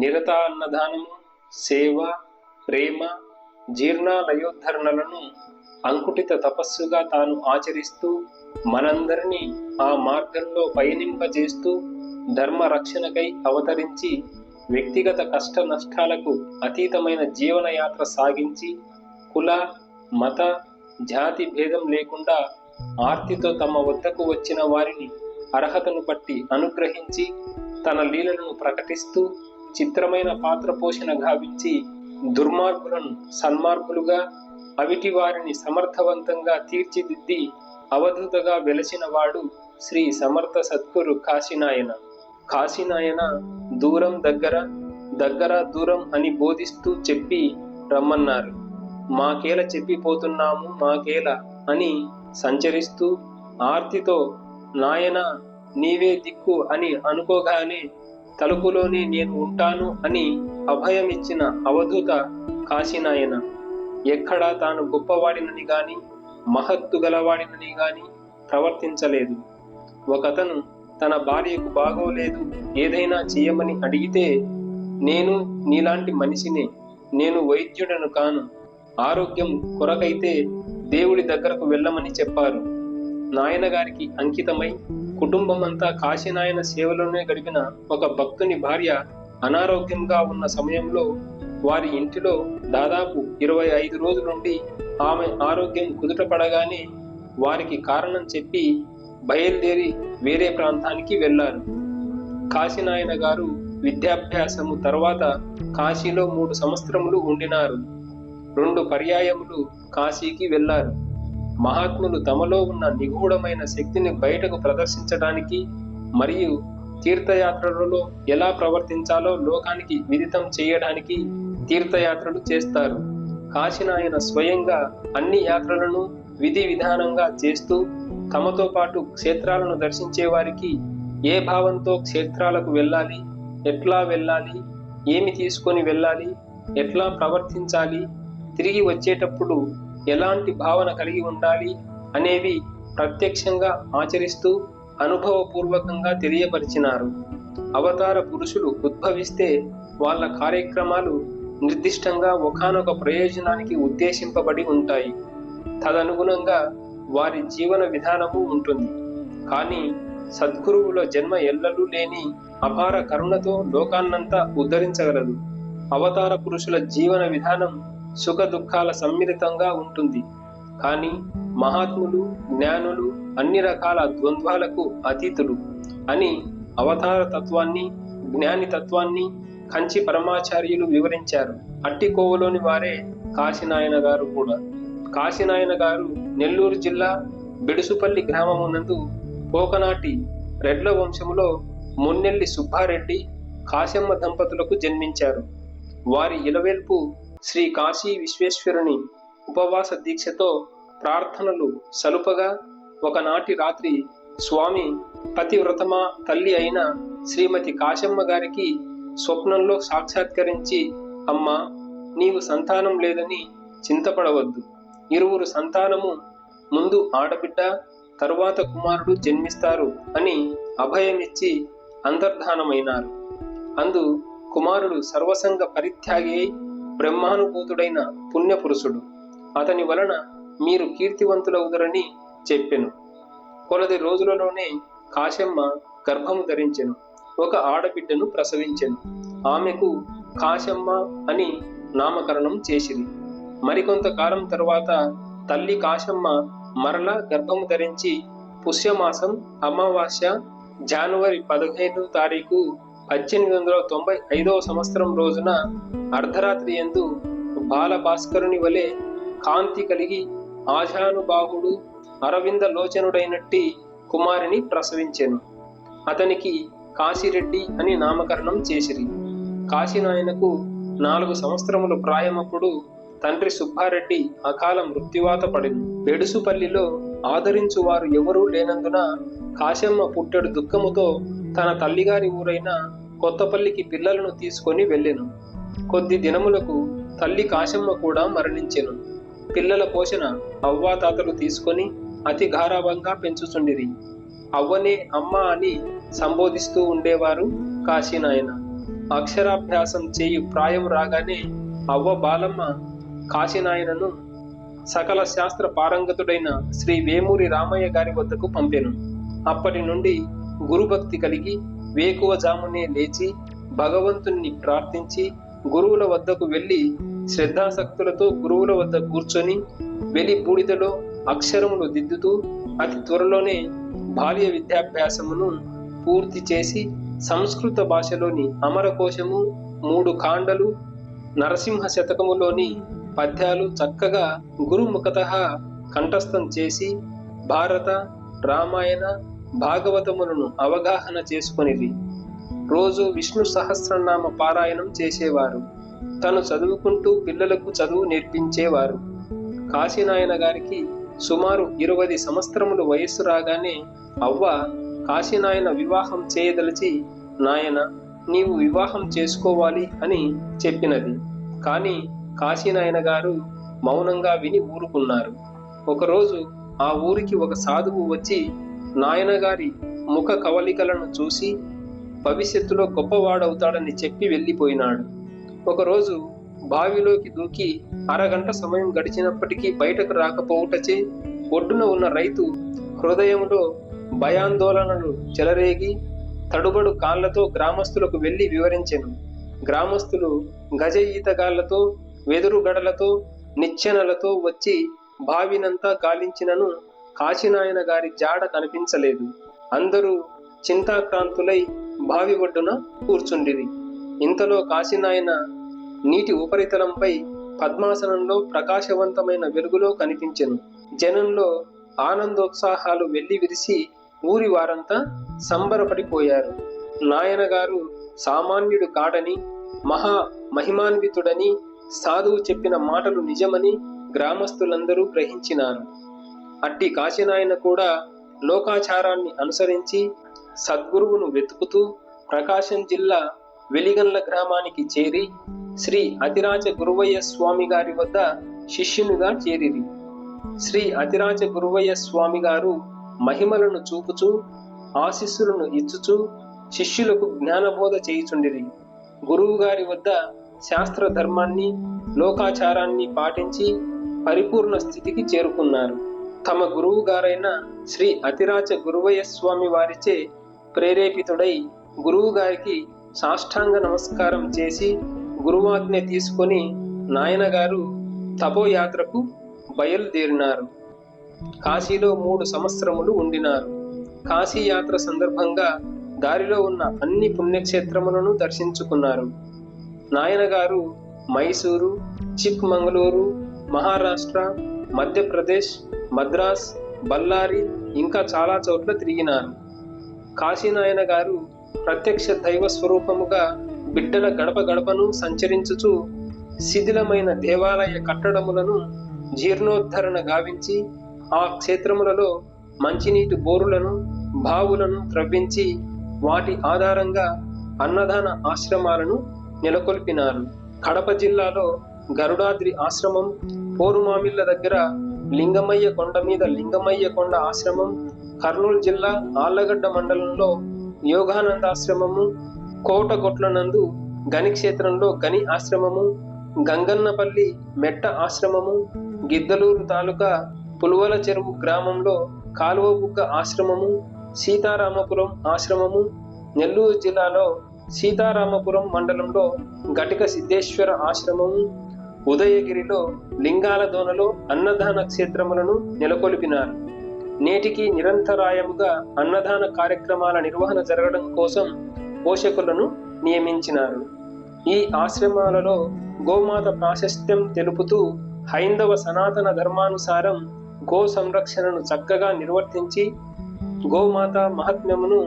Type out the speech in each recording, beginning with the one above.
నిరత అన్నదానము సేవ ప్రేమ జీర్ణాలయోద్ధరణలను అంకుటిత తపస్సుగా తాను ఆచరిస్తూ మనందరినీ ఆ మార్గంలో పయనింపజేస్తూ ధర్మ రక్షణకై అవతరించి వ్యక్తిగత కష్ట నష్టాలకు అతీతమైన జీవనయాత్ర సాగించి కుల మత జాతి భేదం లేకుండా ఆర్తితో తమ వద్దకు వచ్చిన వారిని అర్హతను బట్టి అనుగ్రహించి తన లీలలను ప్రకటిస్తూ చిత్రమైన పాత్ర పోషణ గావించి దుర్మార్గులను సన్మార్గులుగా అవిటి వారిని సమర్థవంతంగా తీర్చిదిద్ది అవధూతగా వెలసిన వాడు శ్రీ సమర్థ సద్గురు కాశీనాయన. కాశీనాయన దూరం దగ్గర దగ్గర దూరం అని బోధిస్తూ చెప్పి రమ్మన్నారు. మాకేల చెప్పిపోతున్నాము మాకేల అని సంచరిస్తూ ఆర్తితో నాయన నీవే దిక్కు అని అనుకోగానే తలుపులోనే నేను ఉంటాను అని అభయమిచ్చిన అవధూత కాశీనాయన. ఎక్కడా తాను గొప్పవాడినని గాని మహత్తు గలవాడినని గాని ప్రవర్తించలేదు. ఒకతను తన భార్యకు బాగోలేదు ఏదైనా చేయమని అడిగితే నేను నీలాంటి మనిషినే నేను వైద్యుడను కాను. ఆరోగ్యం కొరకైతే దేవుడి దగ్గరకు వెళ్ళమని చెప్పారు. నాయనగారికి అంకితమై కుటుంబం అంతా కాశీనాయన సేవలోనే గడిపిన ఒక భక్తుని భార్య అనారోగ్యంగా ఉన్న సమయంలో వారి ఇంటిలో దాదాపు ఇరవై ఐదు రోజుల నుండి ఆమె ఆరోగ్యం కుదుటపడగానే వారికి కారణం చెప్పి బయలుదేరి వేరే ప్రాంతానికి వెళ్ళారు. కాశీనాయన గారు విద్యాభ్యాసము తర్వాత కాశీలో మూడు సంవత్సరములు ఉండినారు. రెండు పర్యాయములు కాశీకి వెళ్ళారు. మహాత్ములు తమలో ఉన్న నిగూఢమైన శక్తిని బయటకు ప్రదర్శించడానికి మరియు తీర్థయాత్రలలో ఎలా ప్రవర్తించాలో లోకానికి విదితం చేయడానికి తీర్థయాత్రలు చేస్తారు. కాశీనాయన స్వయంగా అన్ని యాత్రలను విధి విధానంగా చేస్తూ తమతో పాటు క్షేత్రాలను దర్శించే వారికి ఏ భావంతో క్షేత్రాలకు వెళ్ళాలి ఎట్లా వెళ్ళాలి ఏమి తీసుకొని వెళ్ళాలి ఎట్లా ప్రవర్తించాలి తిరిగి వచ్చేటప్పుడు ఎలాంటి భావన కలిగి ఉండాలి అనేవి ప్రత్యక్షంగా ఆచరిస్తూ అనుభవపూర్వకంగా తెలియపరిచినారు. అవతార పురుషులు ఉద్భవిస్తే వాళ్ళ కార్యక్రమాలు నిర్దిష్టంగా ఒకానొక ప్రయోజనానికి ఉద్దేశింపబడి ఉంటాయి. తదనుగుణంగా వారి జీవన విధానము ఉంటుంది. కానీ సద్గురువుల జన్మ ఎల్లలు లేని అపార కరుణతో లోకాన్నంతా ఉద్ధరించగలదు. అవతార పురుషుల జీవన విధానం సుఖ దుఃఖాల సమ్మిళితంగా ఉంటుంది. కానీ మహాత్ములు జ్ఞానులు అన్ని రకాల ద్వంద్వాలకు అతీతులు అని అవతార తత్వాన్ని జ్ఞాని తత్వాన్ని కంచి పరమాచార్యులు వివరించారు. అట్టి కోవలోని వారే కాశీనాయన గారు కూడా. కాశీనాయన గారు నెల్లూరు జిల్లా బెడుసుపల్లి గ్రామమునందు కోకనాటి రెడ్ల వంశములో మున్నెల్లి సుబ్బారెడ్డి కాశమ్మ దంపతులకు జన్మించారు. వారి ఇలవేల్పు శ్రీ కాశీ విశ్వేశ్వరుని ఉపవాస దీక్షతో ప్రార్థనలు సలుపగా ఒకనాటి రాత్రి స్వామి పతివ్రతమా తల్లి అయిన శ్రీమతి కాశమ్మ గారికి స్వప్నంలో సాక్షాత్కరించి అమ్మా నీవు సంతానం లేదని చింతపడవద్దు. ఇరువురు సంతానము ముందు ఆడబిడ్డ తరువాత కుమారుడు జన్మిస్తారు అని అభయమిచ్చి అంతర్ధానమైనారు. అందు కుమారుడు సర్వసంగ పరిత్యాగి అయి బ్రహ్మానుభూతుడైన పుణ్యపురుషుడు. అతని వలన మీరు కీర్తివంతులవుదరని చెప్పెను. కొలది రోజులలోనే కాశమ్మ గర్భము ధరించెను. ఒక ఆడబిడ్డను ప్రసవించెను. ఆమెకు కాశమ్మ అని నామకరణం చేసిరి. మరికొంతకాలం తరువాత తల్లి కాశమ్మ మరల గర్భము ధరించి పుష్యమాసం అమావాస్య జనవరి పదిహేను తారీఖు పద్దెనిమిది వందల తొంభై ఐదవ సంవత్సరం రోజున అర్ధరాత్రి ఎందు బాల భాస్కరుని వలె కాంతి కలిగి ఆజానుబాహుడు అరవింద లోచనుడైనట్టి కుమారిని ప్రసవించెను. అతనికి కాశీరెడ్డి అని నామకరణం చేసిరి. కాశీనాయనకు నాలుగు సంవత్సరములు ప్రాయమప్పుడు తండ్రి సుబ్బారెడ్డి అకాల మృత్యువాత పడింది బెడుసుపల్లిలో ఆదరించు వారు ఎవరూ లేనందున కాశమ్మ పుట్టెడు దుఃఖముతో తన తల్లిగారి ఊరైన కొత్తపల్లికి పిల్లలను తీసుకొని వెళ్ళెను. కొద్ది దినములకు తల్లి కాశమ్మ కూడా మరణించెను. పిల్లల పోషణ అవ్వాతాతలు తీసుకొని అతి గారాభంగా పెంచుచుండిరి. అవ్వనే అమ్మ అని సంబోధిస్తూ ఉండేవారు కాశీనాయన అక్షరాభ్యాసం చేయు ప్రాయం రాగానే అవ్వ బాలమ్మ కాశీనాయనను సకల శాస్త్ర పారంగతుడైన శ్రీ వేమూరి రామయ్య గారి వద్దకు పంపెను. అప్పటి నుండి గురుభక్తి కలిగి వేకువ జామునే లేచి భగవంతుణ్ణి ప్రార్థించి గురువుల వద్దకు వెళ్ళి శ్రద్ధాసక్తులతో గురువుల వద్ద కూర్చొని వెలి బూడిదలో అక్షరములు దిద్దుతూ అతి త్వరలోనే బాల్య విద్యాభ్యాసమును పూర్తి చేసి సంస్కృత భాషలోని అమరకోశము మూడు కాండలు నరసింహ శతకములోని పద్యాలు చక్కగా గురుముఖత కంఠస్థం చేసి భారత రామాయణ భాగవతములను అవగాహన చేసుకొనిది. రోజు విష్ణు సహస్రనామ పారాయణం చేసేవారు. తను చదువుకుంటూ పిల్లలకు చదువు నేర్పించేవారు. కాశీనాయన గారికి సుమారు ఇరవై సంవత్సరములు వయస్సు రాగానే అవ్వ కాశీనాయన వివాహం చేయదలిచి నాయన నీవు వివాహం చేసుకోవాలి అని చెప్పినది. కానీ కాశీనాయన గారు మౌనంగా విని ఊరుకున్నారు. ఒకరోజు ఆ ఊరికి ఒక సాధువు వచ్చి నాయనగారి ముఖ కవలికలను చూసి భవిష్యత్తులో గొప్పవాడవుతాడని చెప్పి వెళ్ళిపోయినాడు. ఒకరోజు బావిలోకి దూకి అరగంట సమయం గడిచినప్పటికీ బయటకు రాకపోవుటచే ఒడ్డున ఉన్న రైతు హృదయంలో భయాందోళనలు చెలరేగి తడుబడు కాళ్ళతో గ్రామస్తులకు వెళ్ళి వివరించెను. గ్రామస్తులు గజ ఈతగాళ్ళతో వెదురు గడలతో నిచ్చెనలతో వచ్చి బావినంతా గాలించినను కాశీనాయన గారి జాడ కనిపించలేదు. అందరూ చింతాక్రాంతులై బావి ఒడ్డున కూర్చుండిరి. ఇంతలో కాశీనాయన నీటి ఉపరితలంపై పద్మాసనంలో ప్రకాశవంతమైన వెలుగులో కనిపించెను. జనంలో ఆనందోత్సాహాలు వెళ్ళి విరిసి ఊరి వారంతా సంబరపడిపోయారు. నాయనగారు సామాన్యుడు కాడని మహా మహిమాన్వితుడని సాధువు చెప్పిన మాటలు నిజమని గ్రామస్తులందరూ గ్రహించినారు. అట్టి కాశీనాయన కూడా లోకాచారాన్ని అనుసరించి సద్గురువును వెతుకుతూ ప్రకాశం జిల్లా వెలిగన్ల గ్రామానికి చేరి శ్రీ అతిరాజ గురువయ్య స్వామి గారి వద్ద శిష్యునిగా చేరిరి. శ్రీ అతిరాజ గురువయ్య స్వామి గారు మహిమలను చూపుచూ ఆశీస్సులను ఇచ్చుచూ శిష్యులకు జ్ఞానబోధ చేయుచుండిరి. గురువు గారి వద్ద శాస్త్ర ధర్మాన్ని లోకాచారాన్ని పాటించి పరిపూర్ణ స్థితికి చేరుకున్నారు. తమ గురువు గారైన శ్రీ అతిరాచ గురువయ్య స్వామి వారిచే ప్రేరేపితుడై గురువు గారికి సాష్టాంగ నమస్కారం చేసి గురువాజ్ఞ తీసుకొని నాయనగారు తపోయాత్రకు బయలుదేరినారు. కాశీలో మూడు సంవత్సరములు ఉండినారు. కాశీ యాత్ర సందర్భంగా దారిలో ఉన్న అన్ని పుణ్యక్షేత్రములను దర్శించుకున్నారు. నాయనగారు మైసూరు చిక్మంగళూరు మహారాష్ట్ర మధ్యప్రదేశ్ మద్రాస్ బళ్ళారి ఇంకా చాలా చోట్ల తిరిగినారు. కాశీనాయన గారు ప్రత్యక్ష దైవ స్వరూపముగా బిడ్డల గడప గడపను సంచరించుచు శిథిలమైన దేవాలయ కట్టడములను జీర్ణోద్ధరణ గావించి ఆ క్షేత్రములలో మంచినీటి బోరులను బావులను త్రవ్వించి వాటి ఆధారంగా అన్నదాన ఆశ్రమాలను నెలకొల్పినారు. కడప జిల్లాలో గరుడాద్రి ఆశ్రమం పోరుమామిళ్ళ దగ్గర లింగమయ్య కొండ మీద లింగమయ్య కొండ ఆశ్రమం కర్నూలు జిల్లా ఆళ్ళగడ్డ మండలంలో యోగానంద ఆశ్రమము కోటగొట్లనందు గని క్షేత్రంలో గని ఆశ్రమము గంగన్నపల్లి మెట్ట ఆశ్రమము గిద్దలూరు తాలూకా పులువల చెరువు గ్రామంలో కాలువబుగ్గ ఆశ్రమము సీతారామపురం ఆశ్రమము నెల్లూరు జిల్లాలో సీతారామపురం మండలంలో ఘటిక సిద్ధేశ్వర ఆశ్రమము ఉదయగిరిలో లింగాల దోనలో అన్నదాన క్షేత్రములను నెలకొల్పినారు. నేటికి నిరంతరాయముగా అన్నదాన కార్యక్రమాల నిర్వహణ జరగడం కోసం పోషకులను నియమించినారు. ఈ ఆశ్రమాలలో గోమాత ప్రాశస్త్యం తెలుపుతూ హైందవ సనాతన ధర్మానుసారం గో సంరక్షణను చక్కగా నిర్వర్తించి గోమాత మహాత్మ్యమును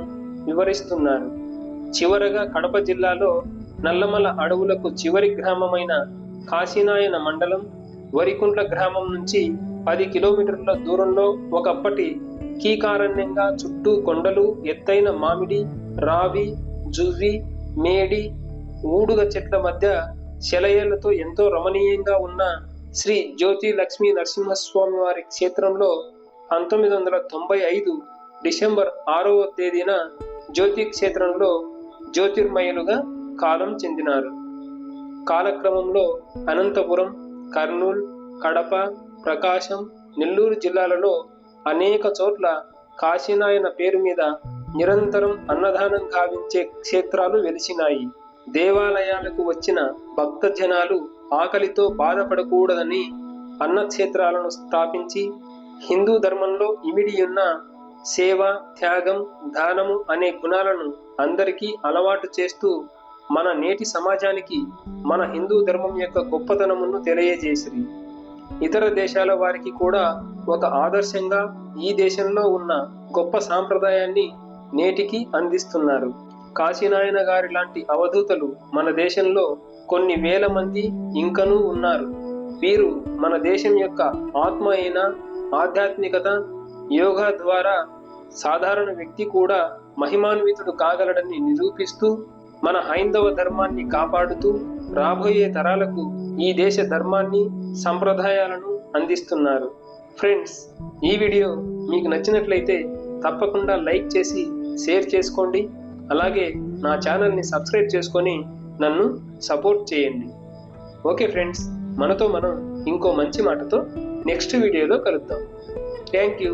వివరిస్తున్నారు. చివరగా కడప జిల్లాలో నల్లమల అడవులకు చివరి గ్రామమైన కాశీనాయన మండలం వరికుంట్ల గ్రామం నుంచి పది కిలోమీటర్ల దూరంలో ఒకప్పటి కీకారణ్యంగా చుట్టూ కొండలు ఎత్తైన మామిడి రావి జువ్వి మేడి ఊడుగ చెట్ల మధ్య శలయేళ్ళతో ఎంతో రమణీయంగా ఉన్న శ్రీ జ్యోతి లక్ష్మీ నరసింహస్వామి వారి క్షేత్రంలో పంతొమ్మిది వందల తొంభై ఐదు డిసెంబర్ ఆరవ తేదీన జ్యోతి క్షేత్రంలో జ్యోతిర్మయులుగా కాలం చెందినారు. కాలక్రమంలో అనంతపురం కర్నూల్ కడప ప్రకాశం నెల్లూరు జిల్లాలలో అనేక చోట్ల కాశీనాయన పేరు మీద నిరంతరం అన్నదానం గావించే క్షేత్రాలు వెలిసినాయి. దేవాలయాలకు వచ్చిన భక్త జనాలు ఆకలితో బాధపడకూడదని అన్నక్షేత్రాలను స్థాపించి హిందూ ధర్మంలో ఇమిడియున్న సేవ త్యాగం దానము అనే గుణాలను అందరికీ అలవాటు చేస్తూ మన నేటి సమాజానికి మన హిందూ ధర్మం యొక్క గొప్పతనమును తెలియజేసిరి. ఇతర దేశాల వారికి కూడా ఒక ఆదర్శంగా ఈ దేశంలో ఉన్న గొప్ప సాంప్రదాయాన్ని నేటికి అందిస్తున్నారు. కాశీనాయన గారి లాంటి అవధూతలు మన దేశంలో కొన్ని వేల మంది ఇంకనూ ఉన్నారు. వీరు మన దేశం యొక్క ఆత్మ అయిన ఆధ్యాత్మికత యోగా ద్వారా సాధారణ వ్యక్తి కూడా మహిమాన్వితుడు కాగలడని నిరూపిస్తూ మన హైందవ ధర్మాన్ని కాపాడుతూ రాబోయే తరాలకు ఈ దేశ ధర్మాన్ని సంప్రదాయాలను అందిస్తున్నారు. ఫ్రెండ్స్ ఈ వీడియో మీకు నచ్చినట్లయితే తప్పకుండా లైక్ చేసి షేర్ చేసుకోండి. అలాగే నా ఛానల్ని సబ్స్క్రైబ్ చేసుకొని నన్ను సపోర్ట్ చేయండి. ఓకే ఫ్రెండ్స్ మనతో మనం ఇంకో మంచి మాటతో నెక్స్ట్ వీడియోలో కలుద్దాం. Thank you